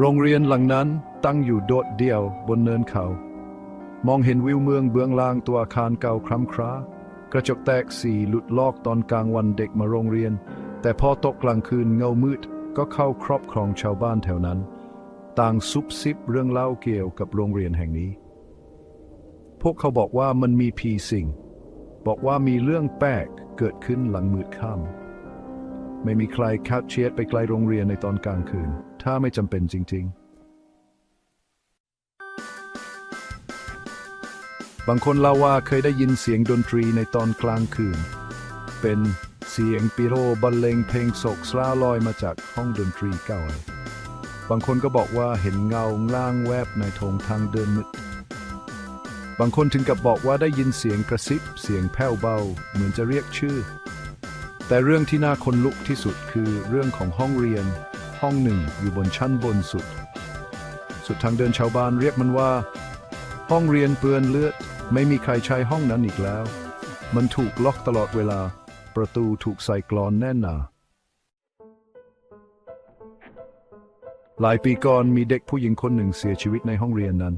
โรงเรียนหลังนั้นตั้งอยู่โดดเดี่ยวบนเนินเขา มองเห็นวิวเมืองเบื้องล่างตัวอาคารเก่าคร้ำคร้า กระจกแตกสีหลุดลอกตอนกลางวันเด็กมาโรงเรียน แต่พอตกกลางคืนเงามืดก็เข้าครอบครองชาวบ้านแถวนั้น ต่างซุบซิบเรื่องเล่าเกี่ยวกับโรงเรียนแห่งนี้ พวกเขาบอกว่ามันมีผีสิงบอกว่ามีเรื่องแปลกเกิดขึ้นหลังมืดค่ำ ไม่มีใครคัดเชียดไปไกลโรงเรียนในตอนกลางคืน ถ้าไม่จำเป็นจริง ๆ บางคนเล่าว่าเคยได้ยินเสียงดนตรีในตอนกลางคืน เป็นเสียงปิโรบรรเลงเพลงโศกสลาลอยมาจากห้องดนตรีเก่าบางคนก็บอกว่าเห็นเงาล่างแวบในโถงทางเดินมืดบางคนถึงกับบอกว่าได้ยินเสียงกระซิบ เสียงแผ่วเบา เหมือนจะเรียกชื่อ แต่เรื่องที่น่าขนลุกที่สุดคือเรื่องของห้องเรียน ห้องหนึ่งอยู่บนชั้นบนสุด สุดทางเดินชาวบ้านเรียกมันว่า ห้องเรียนเปื้อนเลือด ไม่มีใครใช้ห้องนั้นอีกแล้ว มันถูกล็อกตลอดเวลา ประตูถูกใส่กลอนแน่นหนาหลายปีก่อนมีเด็กผู้หญิงคนหนึ่งเสียชีวิตในห้องเรียนนั้น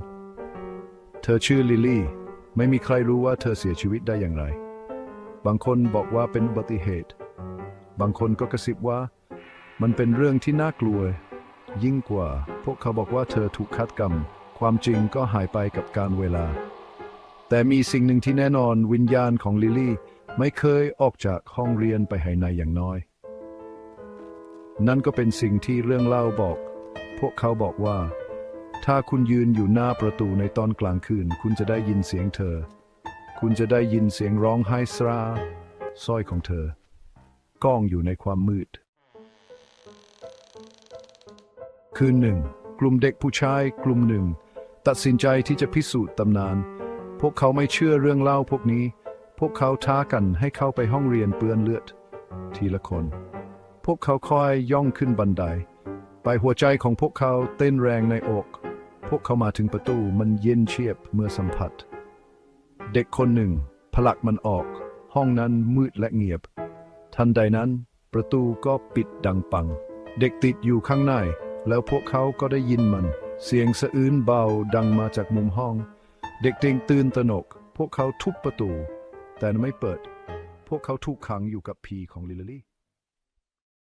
เธอชื่อลิลลี่ ไม่มีใครรู้ว่าเธอเสียชีวิตได้อย่างไร บางคนบอกว่าเป็นอุบัติเหตุ บางคนก็กระซิบว่า มันเป็นเรื่องที่น่ากลัว ยิ่งกว่า พวกเขาบอกว่าเธอถูกฆาตกรรม ความจริงก็หายไปกับการเวลา แต่มีสิ่งหนึ่งที่แน่นอนวิญญาณของลิลลี่ไม่เคยออกจากห้องเรียนไปไหนอย่างน้อย นั่นก็เป็นสิ่งที่เรื่องเล่าบอก พวกเขาบอกว่า ถ้าคุณยืนอยู่หน้าประตูในตอนกลางคืน คุณจะได้ยินเสียงเธอ คุณจะได้ยินเสียงร้องไห้สราสร้อยของเธอ ก้องอยู่ในความมืด คืนหนึ่ง กลุ่มเด็กผู้ชายกลุ่มหนึ่ง ตัดสินใจที่จะพิสูจน์ตำนาน พวกเขาไม่เชื่อเรื่องเล่าพวกนี้ พวกเขาท้ากันให้เข้าไปห้องเรียนเปื้อนเลือด ทีละคน พวกเขาค่อยย่องขึ้นบันได ไปหัวใจของพวกเขาเต้นแรงในอก พวกเขามาถึงประตูมันเย็นเชียบเมื่อสัมผัส เด็กคนหนึ่งผลักมันออก ห้องนั้นมืดและเงียบ ทันใดนั้น ประตูก็ปิดดังปัง เด็กติดอยู่ข้างใน แล้วพวกเขาก็ได้ยินมัน เสียงสะอื้นเบาดังมาจากมุมห้อง เด็กเต็งตื่นตระหนก พวกเขาทุบประตู แต่ไม่เปิด พวกเขาถูกขังอยู่กับผีของลิลลี่